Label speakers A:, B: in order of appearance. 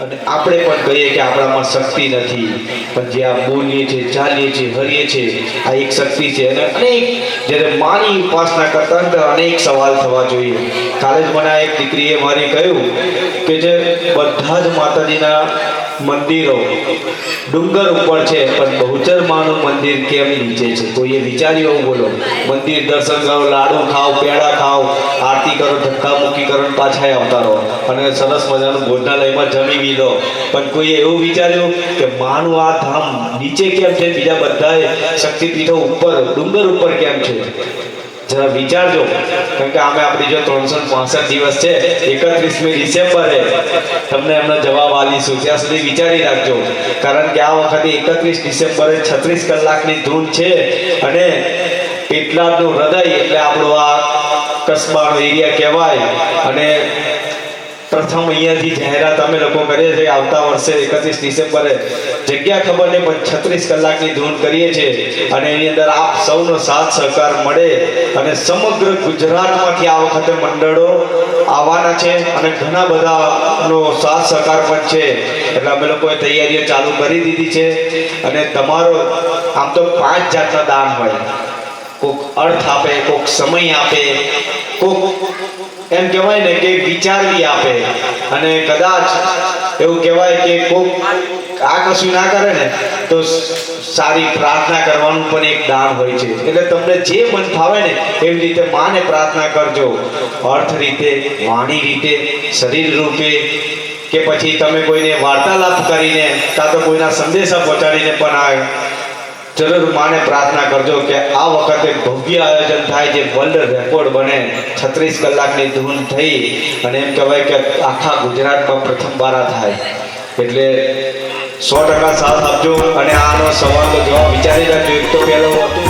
A: અને આપણે પણ કહીએ કે આપણામાં શક્તિ નથી. પણ જે આ બોલીએ છીએ, ચાલીએ છીએ, હરીએ છીએ, આ એક શક્તિ છે. અને અનેક જ્યારે માની ઉપાસના કરતા અંદર અનેક સવાલ થવા જોઈએ. કાલે જ મને એક દીકરીએ મારી કહ્યું કે જે બધા જ માતાજીના મંદિરો. ડુંગર ઉપર છે, પણ બહુચર માનું મંદિર કેમ નીચે છે? કોઈએ વિચાર્યું એવું બોલો. મંદિર દર્શન કરો, લાડુ ખાઓ, પેડા ખાઓ, આરતી કરો, ધક્કા મૂકી કરો પાછા આવતા રહો અને સરસ મજાનું ભોજનાલયમાં જમી બી પણ કોઈએ એવું વિચાર્યું કે માનું આ ધામ નીચે કેમ છે, બીજા બધાએ શક્તિપીઠો ઉપર, ડુંગર ઉપર કેમ છે? જરા વિચારજો. કારણ કે આમે આપણી જો ત્રણસો પાસઠ દિવસ છે, એકત્રીસમી ડિસેમ્બરે. તમને એમનો જવાબ આપીશું. ત્યાં સુધી વિચારી રાખજો. કારણ કે આ વખતે એકત્રીસ ડિસેમ્બરે છત્રીસ કલાકની ધૂન છે અને પેટલાદનું હૃદય, એટલે આપણો આ કસ્બાનો એરિયા કહેવાય. અને પ્રથમ અહીંયાથી જાહેરાત અમે લોકો કરીએ છીએ, આવતા વર્ષે એકત્રીસ ડિસેમ્બરે જગ્યા ખબર નહીં, પણ છત્રીસ કલાકની ધૂન કરીએ છીએ. અને એની અંદર આપ સૌનો સાથ સહકાર મળે અને સમગ્ર ગુજરાતમાંથી આ વખતે મંડળો આવવાના છે અને ઘણા બધાનો સાથ સહકાર પણ છે. એટલે અમે લોકોએ તૈયારીઓ ચાલુ કરી દીધી છે અને તમારો આમ તો પાંચ જાતના દાન હોય. કોક અર્થ આપે, કોક સમય આપે, કોક એમ કહેવાય ને કે વિચારવી આપે. અને કદાચ એવું કહેવાય કે કોક આ કશું ના કરે ને, તો સારી પ્રાર્થના કરવાનું પણ એક દાન હોય છે. એટલે તમને જે મન ફાવે ને, એવી રીતે માને પ્રાર્થના કરજો. અર્થ રીતે, વાણી રીતે, શરીર રૂપે, કે પછી તમે કોઈને વાર્તાલાપ કરીને, કાં તો કોઈના સંદેશા પહોંચાડીને પણ આ જરૂર માને પ્રાર્થના કરજો કે આ વખતે ભવ્ય આયોજન થાય જે વર્લ્ડ રેકોર્ડ બને. છત્રીસ કલાકની ધૂન થઈ અને એમ કહેવાય કે આખા ગુજરાતમાં પ્રથમ બારા થાય. એટલે સો ટકા સાથ આપજો અને આનો સવાલનો જવાબ વિચારી રાખજો. એક તો પહેલો હતું